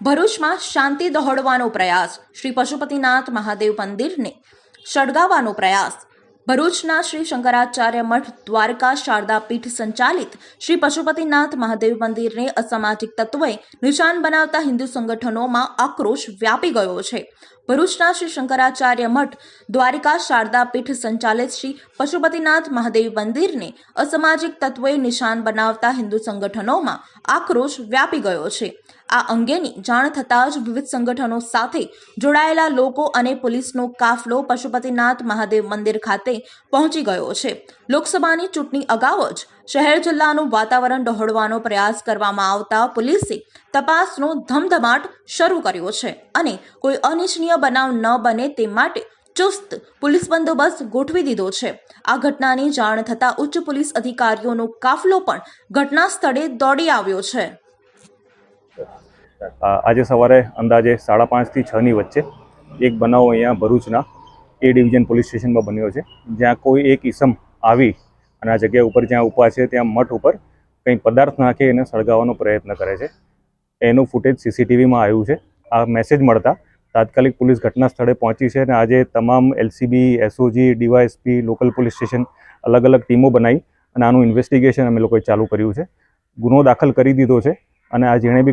ભરૂચમાં શાંતિ દોહડવાનો પ્રયાસ. શ્રી પશુપતિનાથ મહાદેવ મંદિરને સળગાવવાનો પ્રયાસ. ભરૂચના શ્રી શંકરાચાર્ય મઠ દ્વારકા શારદા પીઠ સંચાલિત શ્રી પશુપતિનાથ મહાદેવ મંદિરને અસામાજિક તત્વોએ નિશાન બનાવતા હિન્દુ સંગઠનોમાં આક્રોશ વ્યાપી ગયો છે. ભરૂચના શ્રી શંકરાચાર્ય મઠ, દ્વારિકા શારદા પીઠ સંચાલિત શ્રી પશુપતિનાથ મહાદેવ મંદિરને અસામાજિક તત્વોએ નિશાન બનાવતા હિન્દુ સંગઠનોમાં આક્રોશ વ્યાપી ગયો છે. આ અંગેની જાણ થતાં જ વિવિધ સંગઠનો સાથે જોડાયેલા લોકો અને પોલીસનો કાફલો પશુપતિનાથ મહાદેવ મંદિર ખાતે પહોંચી ગયો છે. લોકસભાની ચૂંટણી અગાઉ જ શહેર જિલ્લાનું વાતાવરણ ડહોળવાનો પ્રયાસ કરવામાં આવતા પોલીસે તપાસનો ધમધમાટ શરૂ કર્યો છે અને કોઈ અનિચ્છનીય બનાવ ન બને તે માટે ચુસ્ત પોલીસ બંદોબસ્ત ગોઠવી દીધો છે. આ ઘટનાની જાણ થતાં ઉચ્ચ પોલીસ અધિકારીઓનો કાફલો પણ ઘટના સ્થળે દોડી આવ્યો છે. આજે સવારે અંદાજે સાડા પાંચથી છની વચ્ચે એક બનાવ અહીંયા ભરૂચના એ ડિવિઝન પોલીસ સ્ટેશનમાં બન્યો છે. જ્યાં કોઈ એક ઈસમ આવી અને આ જગ્યા ઉપર જ્યાં ઊભા છે ત્યાં મઠ ઉપર કંઈ પદાર્થ નાખી એને સળગાવવાનો પ્રયત્ન કરે છે. એનું ફૂટેજ સીસીટીવીમાં આવ્યું છે. આ મેસેજ મળતા તાત્કાલિક પોલીસ ઘટના સ્થળે પહોંચી છે અને આજે તમામ LCB, SOG, DYSP, local police station અલગ અલગ ટીમો બનાવી અને આનું ઇન્વેસ્ટિગેશન અમે લોકોએ ચાલુ કર્યું છે. ગુનો દાખલ કરી દીધો છે અને આ જેણે બી